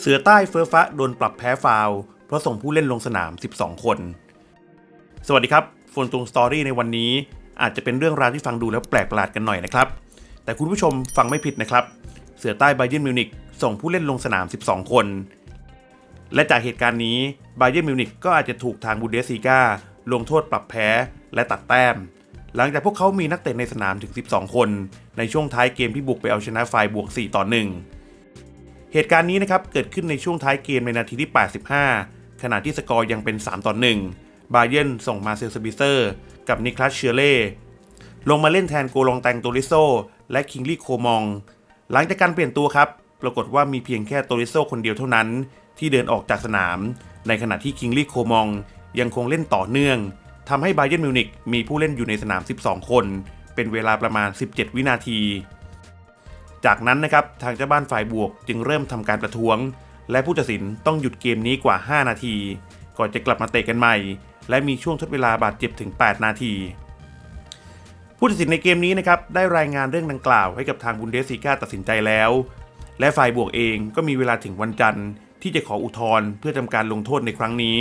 เสือใต้เฟอร์ฟ้าโดนปรับแพ้ฟาวเพราะส่งผู้เล่นลงสนาม 12 คน สวัสดีครับโฟนตุงสตอรี่ในวันนี้อาจจะเป็นเรื่องราวที่ฟังดูแล้วแปลกประหลาดกันหน่อยนะครับ แต่คุณผู้ชมฟังไม่ผิดนะครับ เสือใต้ไบเยนมิวนิกส่งผู้เล่นลงสนาม 12 คน และจากเหตุการณ์นี้ไบเยนมิวนิกก็อาจจะถูกทางบูเดสซีกาลงโทษปรับแพ้และตัดแต้ม หลังจากพวกเขามีนักเตะในสนามถึง 12 คน ในช่วงท้ายเกมที่บุกไปเอาชนะไฟบวก 4 ต่อ 1 เหตุการณ์นี้นะครับเกิดขึ้นในช่วงท้ายเกมในนาทีที่ 85 ขณะที่สกอร์ยังเป็น 3 ต่อ 1 บาเย r n ส่งมาเซลสบิเซอร์ กับนิคลัสเชเล่ลงมาเล่นแทนโกลองแตงโตริโซและคิงลี่โคมอง หลังจากการเปลี่ยนตัวครับ ปรากฏว่ามีเพียงแค่โตริโซคนเดียวเท่านั้น ที่เดินออกจากสนาม ในขณะที่คิงลี่โคมองยังคงเล่นต่อเนื่องทำให้บาเยนมิวนิกมีผู้เล่นอยู่ในสนาม 12 คน เป็นเวลาประมาณ 17 วินาที จากนั้นนะครับทางเจ้าบ้านฝ่ายบวกจึงเริ่มทำการประท้วง และผู้ตัดสินต้องหยุดเกมนี้กว่า 5 นาที ก่อนจะกลับมาเตะกันใหม่ และมีช่วงทดเวลาบาดเจ็บถึง 8 นาที ผู้ตัดสินในเกมนี้นะครับได้รายงานเรื่องดังกล่าวให้กับทางบุนเดสซีกาตัดสินใจแล้ว และฝ่ายบวกเองก็มีเวลาถึงวันจันทร์ที่จะขออุทธรณ์เพื่อทำการลงโทษในครั้งนี้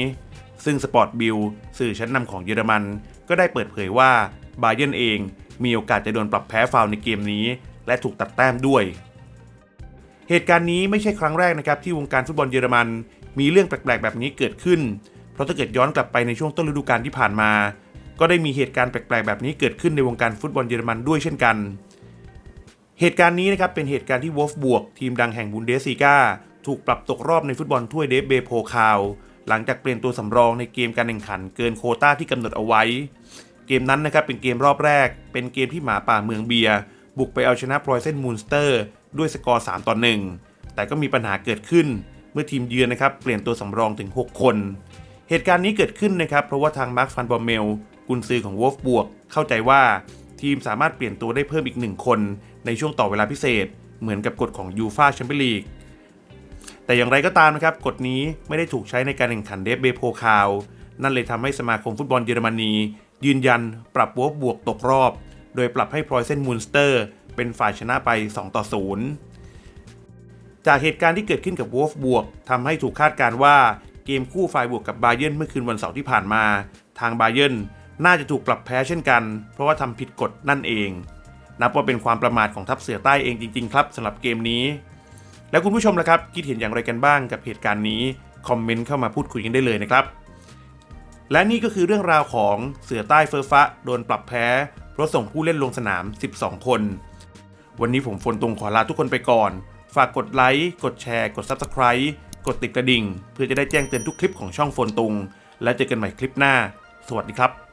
ซึ่งสปอร์ตบิลสื่อชั้นนำของเยอรมัน ก็ได้เปิดเผยว่าบาเยนเองมีโอกาสจะโดนปรับแพ้ฟาวในเกมนี้ และถูกตัดแต้มด้วย เหตุการณ์นี้ไม่ใช่ครั้งแรกนะครับที่วงการฟุตบอลเยอรมันมีเรื่องแปลกๆแบบนี้เกิดขึ้น เพราะถ้าเกิดย้อนกลับไปในช่วงต้นฤดูกาลที่ผ่านมา ก็ได้มีเหตุการณ์แปลกๆแบบนี้เกิดขึ้นในวงการฟุตบอลเยอรมันด้วยเช่นกัน เหตุการณ์นี้นะครับเป็นเหตุการณ์ที่วอฟบวกทีมดังแห่งบุนเดสซีกาถูกปรับตกรอบในฟุตบอลถ้วยเดฟเบโพคาวหลังจากเปลี่ยนตัวสำรองในเกมการแข่งขันเกินโคต้าที่กำหนดเอาไว้ เกมนั้นนะครับเป็นเกมรอบแรก เป็นเกมที่หมาป่าเมืองเบียร์ บุกไปเอาชนะพรอยเซนมูนสเตอร์ด้วยสกอร์ 3 ต่อ 1 แต่ก็มีปัญหาเกิดขึ้นเมื่อทีมเยือนนะครับเปลี่ยนตัวสำรองถึง 6 คน เหตุการณ์นี้เกิดขึ้นนะครับเพราะว่าทางมาร์คฟันบอมเมลกุนซือของวอลฟบวก เข้าใจว่าทีมสามารถเปลี่ยนตัวได้เพิ่มอีกหนึ่งคน ในช่วงต่อเวลาพิเศษ เหมือนกับกฎของยูฟาแชมเปี้ยนลีกแต่อย่างไรก็ตามนะครับกฎนี้ไม่ได้ถูกใช้ในการแข่งขันเดฟเบโพคาว นั่นเลยทำให้สมาคมฟุตบอลเยอรมนียืนยันปรับวอลฟบวกตกรอบ โดยปรับให้พรอยเซนมูนสเตอร์เป็นฝ่ายชนะไป 2 ต่อ 0 จากเหตุการณ์ที่เกิดขึ้นกับวอลฟบวกทำให้ถูกคาดการว่าเกมคู่ฝ่ายบวกกับบาเย r n เมื่อคืนวันเสาร์ที่ผ่านมา ทางบาเย r n น่าจะถูกปรับแพ้เช่นกัน เพราะว่าทำผิดกฎนั่นเอง นับว่าเป็นความประมาทของทัพเสือใต้เองจริง ๆ ครับสำหรับเกมนี้ แล้วคุณผู้ชมล่ะครับ คิดเห็นอย่างไรกันบ้างกับเหตุการณ์นี้คอมเมนต์เข้ามาพูดคุยกันได้เลยนะครับและนี่ก็คือเรื่องราวของเสือใต้เฟอร์ฟ้าโดนปรับแพ้ เพราะส่งผู้เล่นลงสนาม 12 คน วันนี้ผมฝนตรงขอลาทุกคนไปก่อน ฝากกดไลค์ กดแชร์ กด Subscribe กดติดกระดิ่ง เพื่อจะได้แจ้งเตือนทุกคลิปของช่องโฟนตุงและเจอกันใหม่คลิปหน้า สวัสดีครับ